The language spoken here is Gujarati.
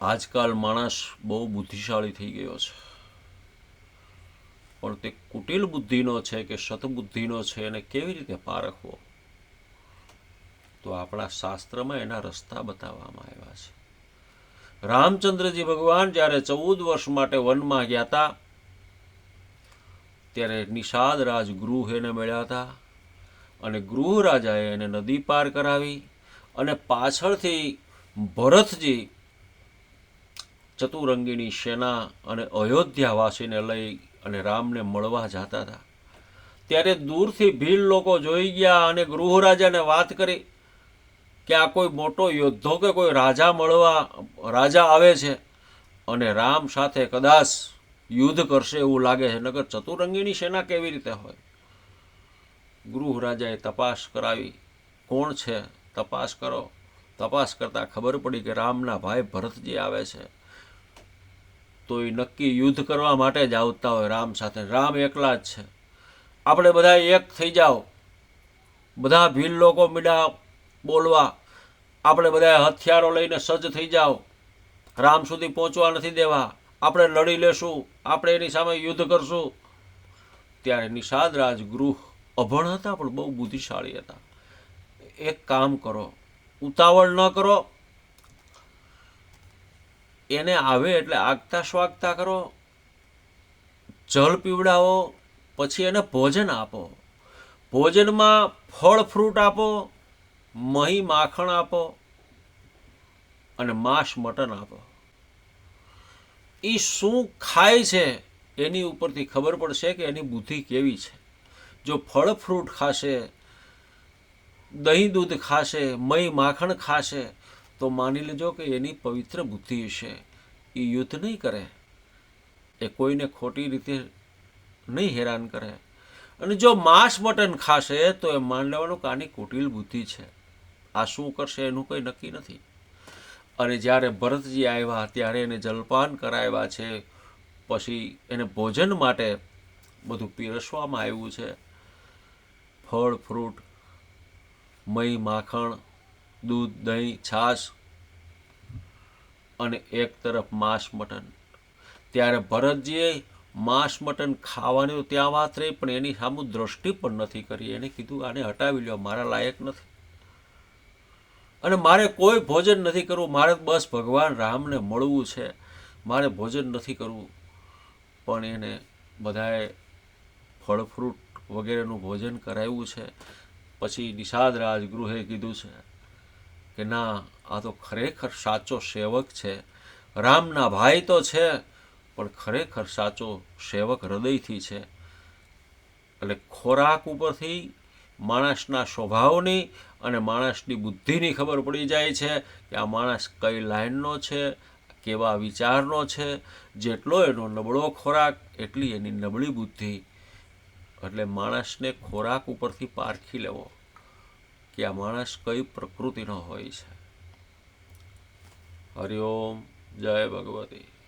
આજકાલ માણસ બહુ બુદ્ધિશાળી થઈ ગયો છે. પણ તે કુટિલ બુદ્ધિનો છે કે શતબુદ્ધિનો છે એને કેવી રીતે પારખવો તો આપણા શાસ્ત્રમાં એના રસ્તા બતાવવામાં આવ્યા છે. રામચંદ્રજી ભગવાન જ્યારે ચૌદ વર્ષ માટે વનમાં ગયા હતા, ત્યારે નિષાદ રાજ ગૃહ એને મળ્યા હતા અને ગૃહ રાજાએ એને નદી પાર કરાવી અને પાછળથી ભરતજી ચતુરંગીની સેના અને અયોધ્યાવાસીને લઈ અને રામને મળવા જતા હતા. ત્યારે દૂરથી ભીલ લોકો જોઈ ગયા અને ગૃહરાજાને વાત કરી કે આ કોઈ મોટો યોદ્ધો કે કોઈ રાજા મળવા, રાજા આવે છે અને રામ સાથે કદાચ યુદ્ધ કરશે એવું લાગે છે. નગર ચતુરંગીની સેના કેવી રીતે હોય? ગૃહરાજાએ તપાસ કરાવી. કોણ છે? તપાસ કરો. તપાસ કરતાં ખબર પડી કે રામના ભાઈ ભરતજી આવે છે. તો એ નક્કી યુદ્ધ કરવા માટે જ આવતા હોય રામ સાથે. રામ એકલા જ છે. આપણે બધા એક થઈ જાઓ. બધા ભીલ લોકો મીડા બોલવા. આપણે બધા હથિયારો લઈને સજ્જ થઈ જાઓ. રામ સુધી પહોંચવા નથી દેવા. આપણે લડી લેશું. આપણે એની સામે યુદ્ધ કરશું. ત્યારે નિષાદ રાજ ગૃહ અભણ હતા, પણ બહુ બુદ્ધિશાળી હતા. એક કામ કરો. ઉતાવળ ન કરો. એને આવે એટલે આગતા સ્વાગતા કરો? જળ પીવડાવો, પછી એને ભોજન આપો. ભોજનમાં ફળ ફ્રૂટ આપો, મહી માખણ આપો અને માંસ, મટન આપો. એ શું ખાય છે એની ઉપરથી ખબર પડશે કે એની બુદ્ધિ કેવી છે. જો ફળ ફ્રૂટ ખાશે, દહીં દૂધ ખાશે, મહી માખણ ખાશે તો માની લેજો કે એની પવિત્ર બુદ્ધિ છે. એ યુદ્ધ નહીં કરે. એ કોઈને ખોટી રીતે નહીં હેરાન કરે. અને જો માંસ મટન ખાશે તો એ માન લેવાનું કે આની કુટિલ બુદ્ધિ છે. આ શું કરશે એનું કંઈ નક્કી નથી. અને જ્યારે ભરતજી આવ્યા, ત્યારે એને જલપાન કરાવ્યા છે. પછી એને ભોજન માટે બધું પીરસવામાં આવ્યું છે. ફળ, ફ્રૂટ મહી માખણ દૂધ, દહીં, છાશ અને એક તરફ માંસ, મટન. ત્યારે ભરતજીએ માંસ, મટન ખાવાની ત્યાં વાત રહી, પણ એની સામુ દ્રષ્ટિ પણ નથી કરી. એને કીધું, આને હટાવી લ્યો, મારા લાયક નથી. અને મારે કોઈ ભોજન નથી કરવું. મારે બસ ભગવાન રામને મળવું છે. મારે ભોજન નથી કરવું. પણ એને બધાએ ફળ, ફ્રૂટ વગેરેનું ભોજન કરાવ્યું છે. પછી નિષાદ રાજગૃહે કીધું છે કે ના, આ તો ખરેખર સાચો સેવક છે. રામના ભાઈ તો છે, પણ ખરેખર સાચો સેવક હૃદયથી છે. એટલે ખોરાક ઉપરથી માણસના સ્વભાવની અને માણસની બુદ્ધિની ખબર પડી જાય છે કે આ માણસ કઈ લાઈનનો છે, કેવા વિચારનો છે. જેટલો એનો નબળો ખોરાક, એટલી એની નબળી બુદ્ધિ. એટલે માણસને ખોરાક ઉપરથી પારખી લેવો. કે આ માણસ કઈ પ્રકૃતિનો હોય છે. હરિઓમ જય ભગવતી.